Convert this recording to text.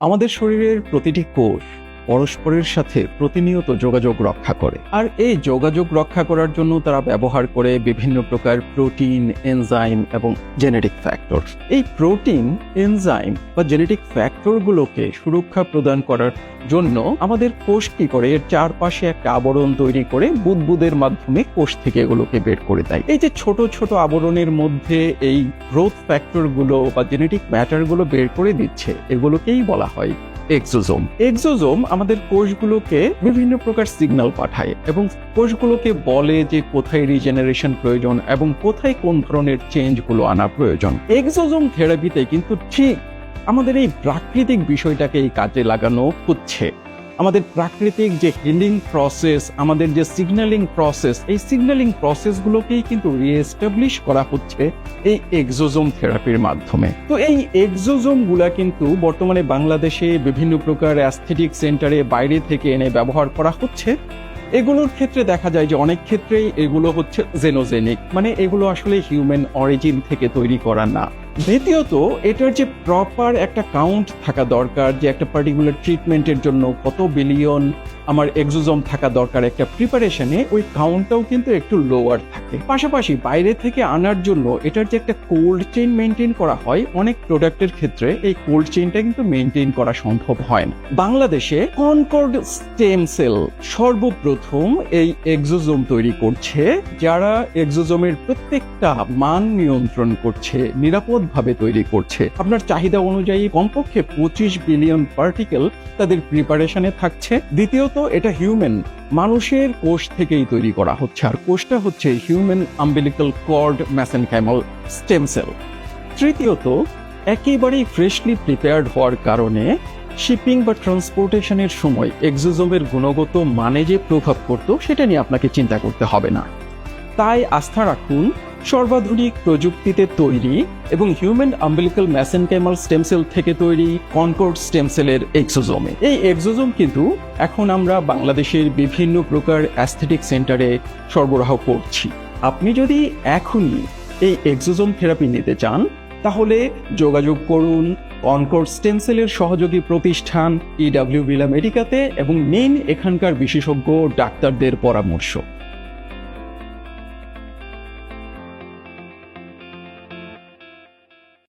আমাদের শরীরের প্রতিটি কোষ পরস্পরের সাথে প্রতিনিয়ত যোগাযোগ রক্ষা করে। আর এই যোগাযোগ রক্ষা করার জন্য তারা ব্যবহার করে বিভিন্ন প্রকার প্রোটিন, এনজাইম এবং জেনেটিক ফ্যাক্টর। এই প্রোটিন, এনজাইম বা জেনেটিক ফ্যাক্টরগুলোকে সুরক্ষা প্রদান করার জন্য আমাদের কোষ কি করে? এর চারপাশে একটা আবরণ তৈরি করে বুদবুদের মাধ্যমে কোষ থেকে এগুলোকে বের করে দেয়। এই যে ছোট ছোট আবরণের মধ্যে এই গ্রোথ ফ্যাক্টরগুলো বা জেনেটিক ম্যাটারগুলো বের করে দিচ্ছে, এগুলোকেই বলা হয় এক্সোজোম এক্সোজোম আমাদের কোষগুলোকে বিভিন্ন প্রকার সিগন্যাল পাঠায় এবং কোষগুলোকে বলে যে কোথায় রিজেনারেশন প্রয়োজন এবং কোথায় কোন ধরনের চেঞ্জগুলো আনা প্রয়োজন। এক্সোজোম থেরাপিতে কিন্তু ঠিক আমাদের এই প্রাকৃতিক বিষয়টাকে এই কাজে লাগানো হচ্ছে। আমাদের প্রাকৃতিক যে হিলিং প্রসেস আমাদের যে সিগন্যালিং প্রসেস এই সিগন্যালিং প্রসেসগুলোকেই কিন্তু রিএস্টাবলিশ করা হচ্ছে এই এক্সোজোম থেরাপির মাধ্যমে। তো এই এক্সোজোমগুলা কিন্তু বর্তমানে বাংলাদেশে বিভিন্ন প্রকার অ্যাস্থেটিক সেন্টারে বাইরে থেকে এনে ব্যবহার করা হচ্ছে। এগুলোর ক্ষেত্রে দেখা যায় যে অনেক ক্ষেত্রেই এগুলো হচ্ছে জেনোজেনিক মানে এগুলো আসলে হিউম্যান অরিজিন থেকে তৈরি করা না। দ্বিতীয়ত, এটার যে প্রপার একটা কাউন্ট থাকা দরকার, যে একটা পার্টিকুলার ট্রিটমেন্টের জন্য কত বিলিয়ন আমার এক্সোজোম থাকা দরকার একটা প্রিপারেশনে ওই কাউন্টটাও কিন্তু একটু লোয়ার থাকে। পাশাপাশি বাইরে থেকে আনার জন্য এটার যে একটা কোল্ড চেইন মেনটেন করা হয়, অনেক প্রোডাক্টের ক্ষেত্রে এই কোল্ড চেইনটা কিন্তু মেনটেন করা সম্ভব হয় না। বাংলাদেশে কনকর্ড স্টেম সেল সর্বপ্রথম এই এক্সোজোম তৈরি করছে, যারা এক্সোজোমের প্রত্যেকটা মান নিয়ন্ত্রণ করছে নিরাপদভাবে তৈরি করছে। আপনার চাহিদা অনুযায়ী কমপক্ষে পঁচিশ বিলিয়ন পার্টিকেল তাদের প্রিপারেশনে থাকছে। দ্বিতীয়ত, এটা হিউম্যান মানুষের কোষ থেকেই তৈরি করা হচ্ছে। আর কোষটা হচ্ছে human umbilical cord mesenchymal stem cell তৃতীয়ত, একেবারেই ফ্রেশলি প্রিপেয়ার্ড হওয়ার কারণে শিপিং বা ট্রান্সপোর্টেশনের সময় এক্সোজোমের গুণগত মানে যে প্রভাব পড়তো, সেটা নিয়ে আপনাকে চিন্তা করতে হবে না। তাই আস্থা রাখুন সর্বাধুনিক প্রযুক্তিতে তৈরি এবং human umbilical mesenchymal stem cell থেকে তৈরি কনকোর্ড স্টেম সেলের এক্সোজোমে। এই এক্সোজোম কিন্তু এখন আমরা বাংলাদেশের বিভিন্ন প্রকার অ্যাস্থেটিক সেন্টারে সরবরাহ করছি। আপনি যদি এখনই এই এক্সোজোম থেরাপি নিতে চান, তাহলে যোগাযোগ করুন কনকোর্ড স্টেম সেলের সহযোগী প্রতিষ্ঠান ইডাব্লিউ বিলা মেডিকাতে এবং নিন এখানকার বিশেষজ্ঞ ডাক্তারদের পরামর্শ।